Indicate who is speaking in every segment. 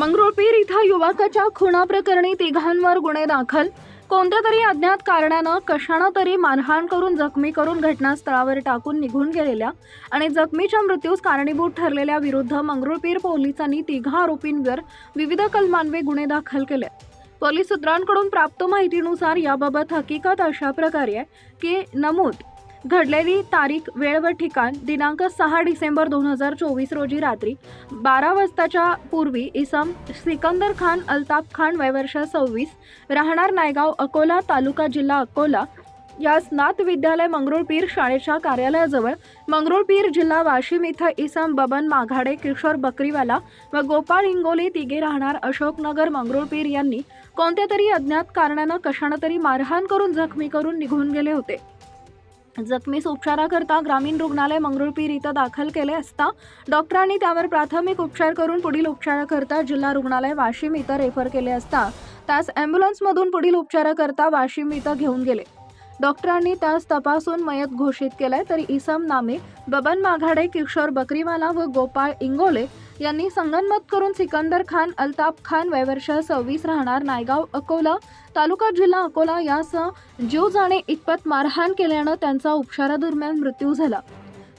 Speaker 1: मंगरुळपीर इथं युवकाच्या खुना प्रकरणी तिघांवर गुन्हे दाखल. कोणत्या तरी अज्ञात कारणानं कशानं तरी मारहाण करून जखमी करून घटनास्थळावर टाकून निघून गेलेल्या आणि जखमीच्या मृत्यूस कारणीभूत ठरलेल्या विरुद्ध मंगरुळपीर पोलिसांनी तिघा आरोपींवर विविध कलमांवे गुन्हे दाखल केले. पोलीस सूत्रांकडून प्राप्त माहितीनुसार याबाबत हकीकत अशा प्रकारे आहे की नमूद घडलेली तारीख वेळ व ठिकाण दिनांक सहा डिसेंबर दोन हजार चोवीस रोजी रात्री बारा वाजताच्या पूर्वी इसम सिकंदर खान अल्ताफ खान वयवर्ष सव्वीस राहणार नायगाव अकोला तालुका जिल्हा अकोला या स्नात विद्यालय मंगरुळपीर शाळेच्या कार्यालयाजवळ मंगरुळपीर जिल्हा वाशिम इथं इसम बबन माघाडे किशोर बकरीवाला व गोपाळ इंगोले तिघे राहणार अशोकनगर मंगरुळपीर यांनी कोणत्या तरी अज्ञात कारणानं कशानं तरी मारहाण करून जखमी करून निघून गेले होते. जखमीस उपचाराकरता ग्रामीण रुग्णालय मंगरुळपीर इथं दाखल केले असता डॉक्टरांनी त्यावर प्राथमिक उपचार करून पुढील उपचाराकरता जिल्हा रुग्णालय वाशिम इथं रेफर केले असता. त्यास ॲम्ब्युलन्समधून पुढील उपचाराकरता वाशिम इथं घेऊन गेले. डॉक्टरांनी त्यास तपासून मयत घोषित केलंय. तर इसम नामे बबन माघाडे किशोर बकरीवाला व गोपाळ इंगोले यांनी संगनमत करून सिकंदर खान अल्ताफ खान वयवर्ष सव्वीस राहणार नायगाव अकोला तालुका जिल्हा अकोला यासह जीव जाणे इतपत मारहाण केल्यानं त्यांचा उपचारादरम्यान मृत्यू झाला.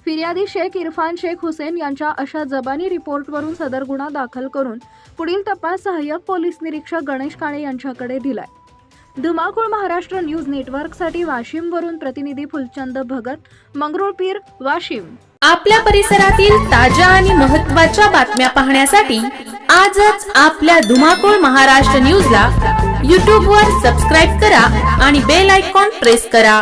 Speaker 1: फिर्यादी शेख इरफान शेख हुसेन यांच्या अशा जबानी रिपोर्टवरून सदर गुन्हा दाखल करून पुढील तपास सहाय्यक पोलीस निरीक्षक गणेश काळे यांच्याकडे दिलाय. धुमाकूळ महाराष्ट्र न्यूज नेटवर्कसाठी वाशिमवरून प्रतिनिधी फुलचंद भगत मंगरुळपीर वाशिम.
Speaker 2: आपल्या परिसरातील ताज्या आणि महत्त्वाच्या बातम्या पाहण्यासाठी आजच आपल्या धुमाकूळ महाराष्ट्र न्यूजला यूट्यूबवर सबस्क्राईब करा आणि बेल आयकॉन प्रेस करा.